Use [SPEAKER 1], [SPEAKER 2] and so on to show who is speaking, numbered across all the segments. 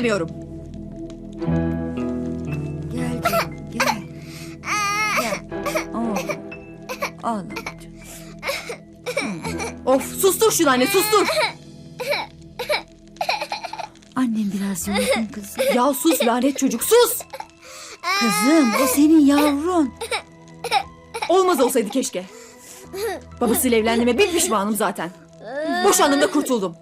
[SPEAKER 1] istemiyorum.
[SPEAKER 2] Gel canım gel. Gel. Oo. Ağlama canım.
[SPEAKER 1] Of sustur şunu anne sustur.
[SPEAKER 2] Annem biraz yorgun kızım.
[SPEAKER 1] Ya sus lanet çocuk sus.
[SPEAKER 2] Kızım o senin yavrun.
[SPEAKER 1] Olmaz olsaydı keşke. Babasıyla evlendiğime bir pişmanım zaten. Boşandım da kurtuldum.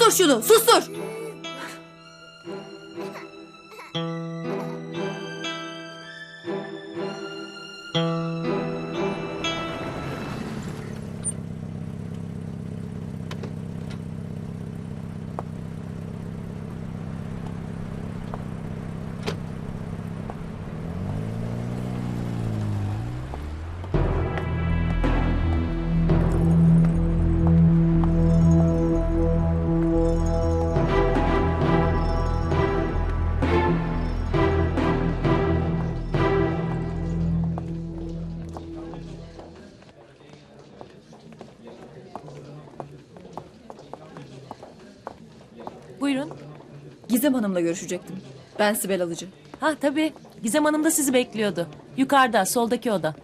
[SPEAKER 1] Sustur şunu sustur. Gizem Hanım'la görüşecektim. Ben Sibel Alıcı.
[SPEAKER 3] Ha tabii. Gizem Hanım da sizi bekliyordu. Yukarıda, soldaki oda.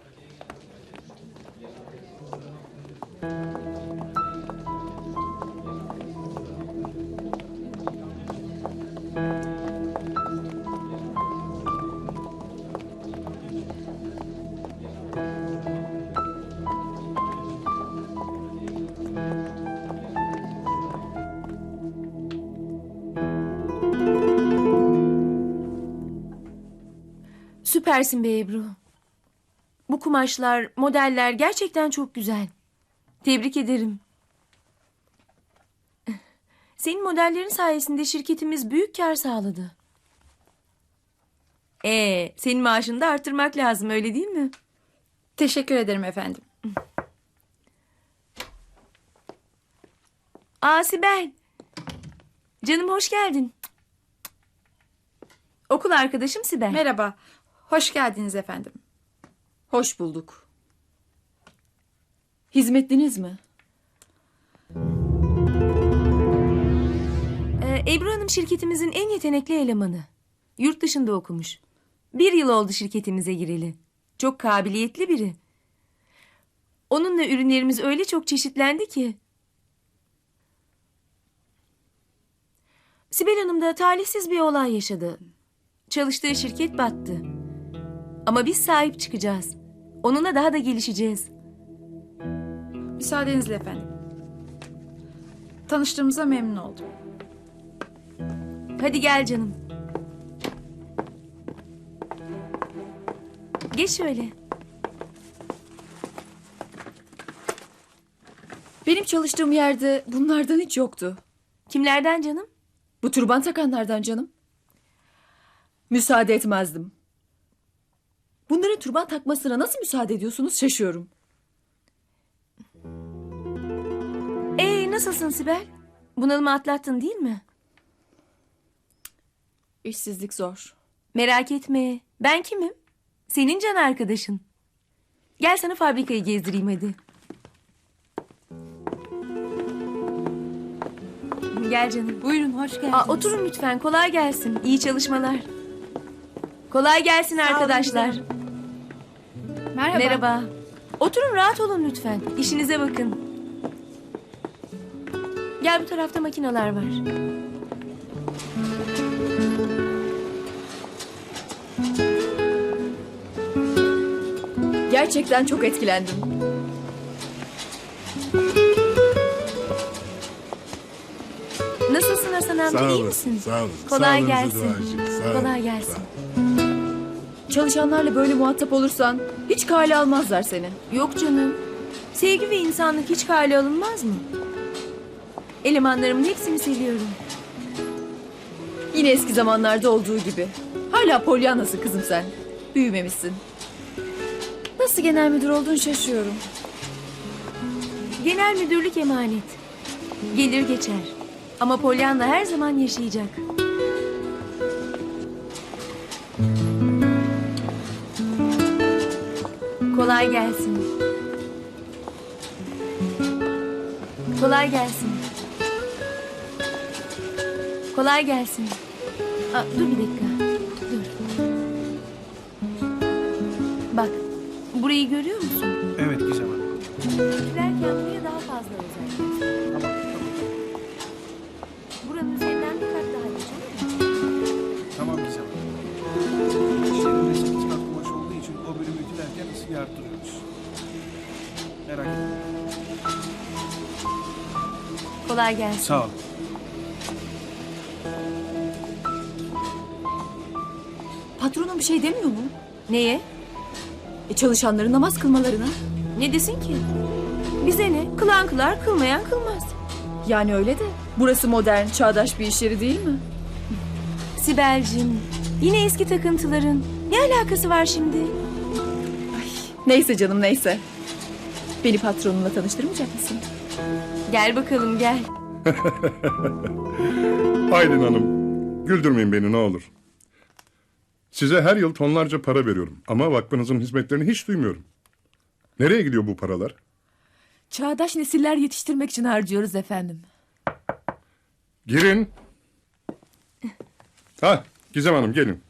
[SPEAKER 4] Süpersin be Ebru. Bu kumaşlar, modeller gerçekten çok güzel. Tebrik ederim. Senin modellerin sayesinde şirketimiz büyük kar sağladı. Ee, senin maaşını da arttırmak lazım öyle değil mi?
[SPEAKER 1] Teşekkür ederim efendim.
[SPEAKER 4] Aa Sibel. Canım hoş geldin. Okul arkadaşım Sibel.
[SPEAKER 5] Merhaba. Hoş geldiniz efendim.
[SPEAKER 1] Hoş bulduk. Hizmetliniz mi?
[SPEAKER 4] Ee, Ebru Hanım şirketimizin en yetenekli elemanı. Yurt dışında okumuş. Bir yıl oldu şirketimize gireli. Çok kabiliyetli biri. Onunla ürünlerimiz öyle çok çeşitlendi ki. Sibel Hanım da talihsiz bir olay yaşadı. Çalıştığı şirket battı. Ama biz sahip çıkacağız. Onunla daha da gelişeceğiz.
[SPEAKER 5] Müsaadenizle efendim. Tanıştığımıza memnun oldum.
[SPEAKER 4] Hadi gel canım. Geç şöyle.
[SPEAKER 1] Benim çalıştığım yerde bunlardan hiç yoktu.
[SPEAKER 4] Kimlerden canım?
[SPEAKER 1] Bu turban takanlardan canım. Müsaade etmezdim. Bunların turban takmasına nasıl müsaade ediyorsunuz şaşıyorum.
[SPEAKER 4] Ee nasılsın Sibel? Bunalımı atlattın değil mi?
[SPEAKER 1] İşsizlik zor.
[SPEAKER 4] Merak etme. Ben kimim? Senin can arkadaşın. Gel sana fabrikayı gezdireyim hadi. Gel canım.
[SPEAKER 2] Buyurun hoş geldiniz.
[SPEAKER 4] Aa, oturun lütfen. Kolay gelsin. İyi çalışmalar. Kolay gelsin arkadaşlar.
[SPEAKER 5] Merhaba.
[SPEAKER 4] Merhaba. Oturun rahat olun lütfen. İşinize bakın. Gel bu tarafta makineler var.
[SPEAKER 1] Gerçekten çok etkilendim.
[SPEAKER 4] Nasılsın Hasan amca iyi misin?
[SPEAKER 6] Sağ olun.
[SPEAKER 4] Kolay
[SPEAKER 6] Sağlığınıza
[SPEAKER 4] gelsin.
[SPEAKER 6] Sağ olun.
[SPEAKER 4] Kolay gelsin.
[SPEAKER 6] Sağ
[SPEAKER 4] olun.
[SPEAKER 1] Çalışanlarla böyle muhatap olursan hiç kale almazlar seni.
[SPEAKER 4] Yok canım. Sevgi ve insanlık hiç kale alınmaz mı? Elemanlarımın hepsini seviyorum.
[SPEAKER 1] Yine eski zamanlarda olduğu gibi. Hala polyanası kızım sen. Büyümemişsin. Nasıl genel müdür olduğun şaşıyorum.
[SPEAKER 4] Genel müdürlük emanet. Gelir geçer. Ama Pollyanna her zaman yaşayacak. Kolay gelsin. Kolay gelsin. Kolay gelsin. Aa, dur bir dakika. Dur. Bak, burayı görüyor musun?
[SPEAKER 7] Evet Gizem Hanım.
[SPEAKER 4] Buraya daha Kolay gelsin.
[SPEAKER 7] Sağ ol.
[SPEAKER 1] Patronun bir şey demiyor mu?
[SPEAKER 4] Neye?
[SPEAKER 1] E çalışanların namaz kılmalarına.
[SPEAKER 4] Ne desin ki? Bize ne? Kılan kılar, kılmayan kılmaz.
[SPEAKER 1] Yani öyle de. Burası modern, çağdaş bir iş yeri değil mi?
[SPEAKER 4] Sibel'cim, yine eski takıntıların. Ne alakası var şimdi?
[SPEAKER 1] Neyse canım neyse. Beni patronunla tanıştırmayacak mısın?
[SPEAKER 4] Gel bakalım gel.
[SPEAKER 6] Aylin Hanım, güldürmeyin beni ne olur. Size her yıl tonlarca para veriyorum ama vakfınızın hizmetlerini hiç duymuyorum. Nereye gidiyor bu paralar?
[SPEAKER 2] Çağdaş nesiller yetiştirmek için harcıyoruz efendim.
[SPEAKER 6] Girin. Ha, Gizem Hanım gelin.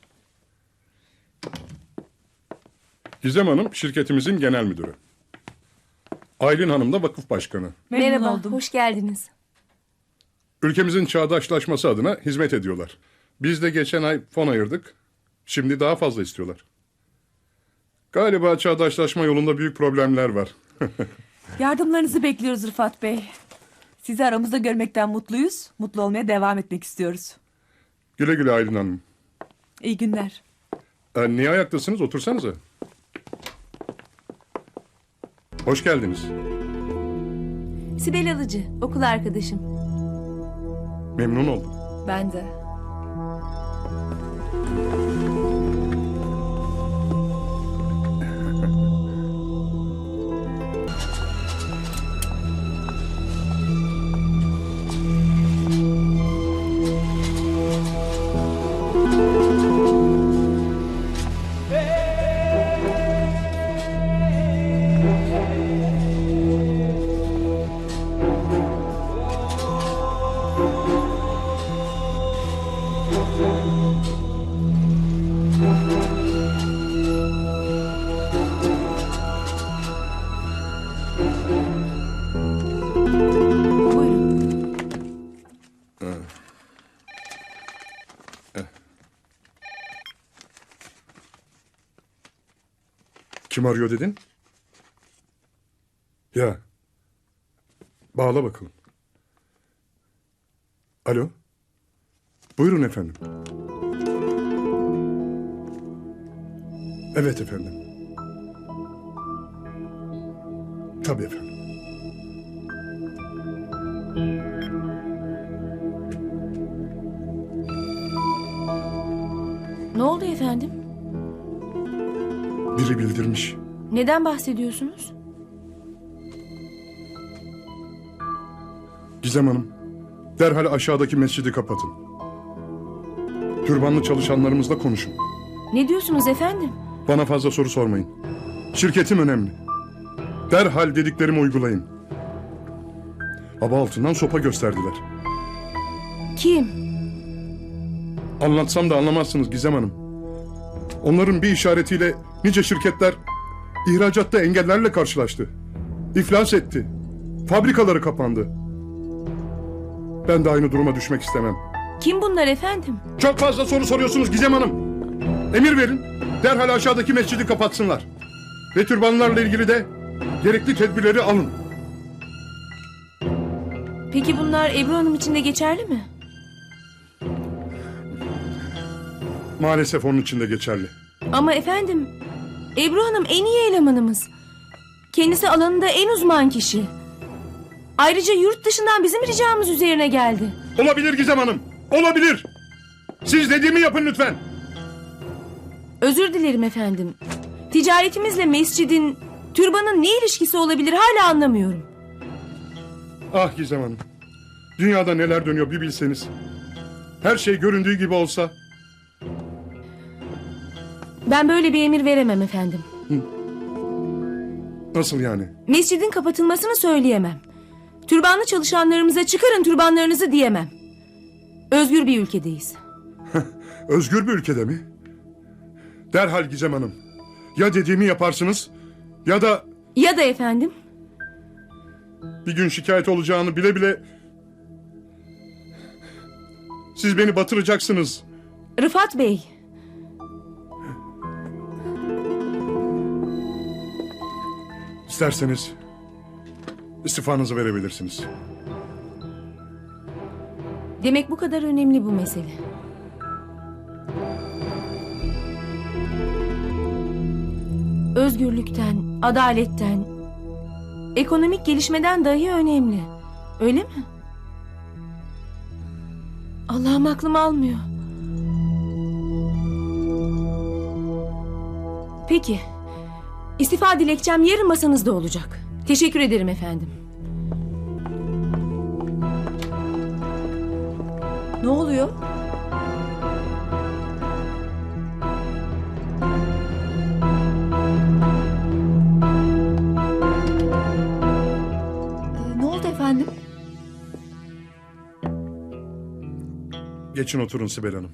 [SPEAKER 6] Gizem Hanım şirketimizin genel müdürü. Aylin Hanım da vakıf başkanı.
[SPEAKER 2] Memnun
[SPEAKER 4] Merhaba,
[SPEAKER 2] oldum.
[SPEAKER 4] hoş geldiniz.
[SPEAKER 6] Ülkemizin çağdaşlaşması adına hizmet ediyorlar. Biz de geçen ay fon ayırdık. Şimdi daha fazla istiyorlar. Galiba çağdaşlaşma yolunda büyük problemler var.
[SPEAKER 2] Yardımlarınızı bekliyoruz Rıfat Bey. Sizi aramızda görmekten mutluyuz. Mutlu olmaya devam etmek istiyoruz.
[SPEAKER 6] Güle güle Aylin Hanım.
[SPEAKER 2] İyi günler.
[SPEAKER 6] Ee, niye ayaktasınız? Otursanıza. Hoş geldiniz.
[SPEAKER 4] Sibel Alıcı, okul arkadaşım.
[SPEAKER 6] Memnun oldum.
[SPEAKER 1] Ben de.
[SPEAKER 6] Kim arıyor dedin? Ya. Bağla bakalım. Alo. Buyurun efendim. Evet efendim. Tabii efendim.
[SPEAKER 4] Ne oldu efendim?
[SPEAKER 6] Biri bildirmiş.
[SPEAKER 4] Neden bahsediyorsunuz?
[SPEAKER 6] Gizem Hanım, derhal aşağıdaki mescidi kapatın. Türbanlı çalışanlarımızla konuşun.
[SPEAKER 4] Ne diyorsunuz efendim?
[SPEAKER 6] Bana fazla soru sormayın. Şirketim önemli. Derhal dediklerimi uygulayın. Hava altından sopa gösterdiler.
[SPEAKER 4] Kim?
[SPEAKER 6] Anlatsam da anlamazsınız Gizem Hanım. Onların bir işaretiyle nice şirketler ihracatta engellerle karşılaştı. İflas etti. Fabrikaları kapandı. Ben de aynı duruma düşmek istemem.
[SPEAKER 4] Kim bunlar efendim?
[SPEAKER 6] Çok fazla soru soruyorsunuz Gizem Hanım. Emir verin. Derhal aşağıdaki mescidi kapatsınlar. Ve türbanlarla ilgili de gerekli tedbirleri alın.
[SPEAKER 4] Peki bunlar Ebru Hanım için de geçerli mi?
[SPEAKER 6] Maalesef onun için de geçerli.
[SPEAKER 4] Ama efendim, Ebru Hanım en iyi elemanımız. Kendisi alanında en uzman kişi. Ayrıca yurt dışından bizim ricamız üzerine geldi.
[SPEAKER 6] Olabilir Gizem Hanım. Olabilir. Siz dediğimi yapın lütfen.
[SPEAKER 4] Özür dilerim efendim. Ticaretimizle mescidin, türbanın ne ilişkisi olabilir hala anlamıyorum.
[SPEAKER 6] Ah Gizem Hanım. Dünyada neler dönüyor bir bilseniz. Her şey göründüğü gibi olsa
[SPEAKER 4] Ben böyle bir emir veremem efendim.
[SPEAKER 6] nasıl yani?
[SPEAKER 4] Mescidin kapatılmasını söyleyemem. Türbanlı çalışanlarımıza çıkarın türbanlarınızı diyemem. Özgür bir ülkedeyiz.
[SPEAKER 6] Özgür bir ülkede mi? Derhal Gizem Hanım. Ya dediğimi yaparsınız ya da
[SPEAKER 4] Ya da efendim,
[SPEAKER 6] bir gün şikayet olacağını bile bile siz beni batıracaksınız.
[SPEAKER 4] Rıfat Bey,
[SPEAKER 6] İsterseniz istifanızı verebilirsiniz.
[SPEAKER 4] demek bu kadar önemli bu mesele. Özgürlükten, adaletten, ekonomik gelişmeden dahi önemli. Öyle mi? Allah'ım aklım almıyor. Peki. İstifa dilekçem yarın masanızda olacak. Teşekkür ederim efendim.
[SPEAKER 1] Ne oluyor? Ee, ne oldu efendim?
[SPEAKER 6] Geçin oturun Sibel Hanım.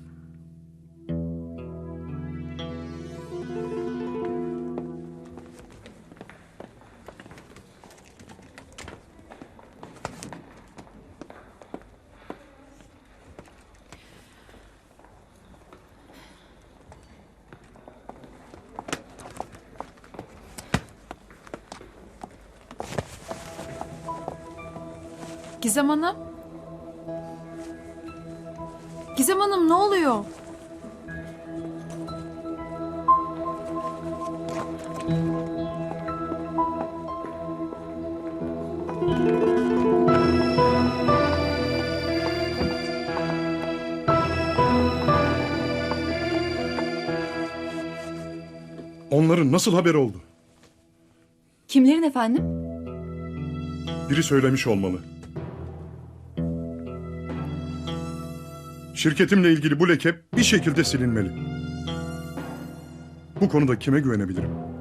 [SPEAKER 5] Gizem Hanım? Gizem Hanım ne oluyor?
[SPEAKER 6] Onların nasıl haberi oldu?
[SPEAKER 1] Kimlerin efendim?
[SPEAKER 6] Biri söylemiş olmalı. Şirketimle ilgili bu leke bir şekilde silinmeli. Bu konuda kime güvenebilirim?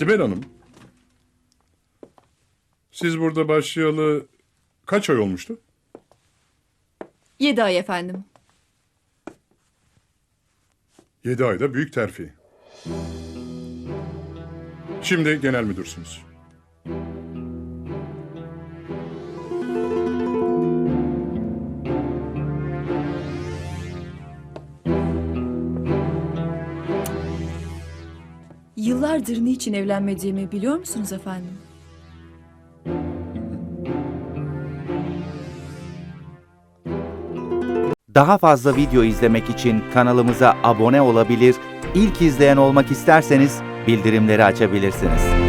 [SPEAKER 6] Sibel Hanım. Siz burada başlayalı kaç ay olmuştu?
[SPEAKER 1] Yedi ay efendim.
[SPEAKER 6] Yedi ayda büyük terfi. Şimdi genel müdürsünüz.
[SPEAKER 1] Yıllardır niçin evlenmediğimi biliyor musunuz efendim?
[SPEAKER 8] Daha fazla video izlemek için kanalımıza abone olabilir, ilk izleyen olmak isterseniz bildirimleri açabilirsiniz.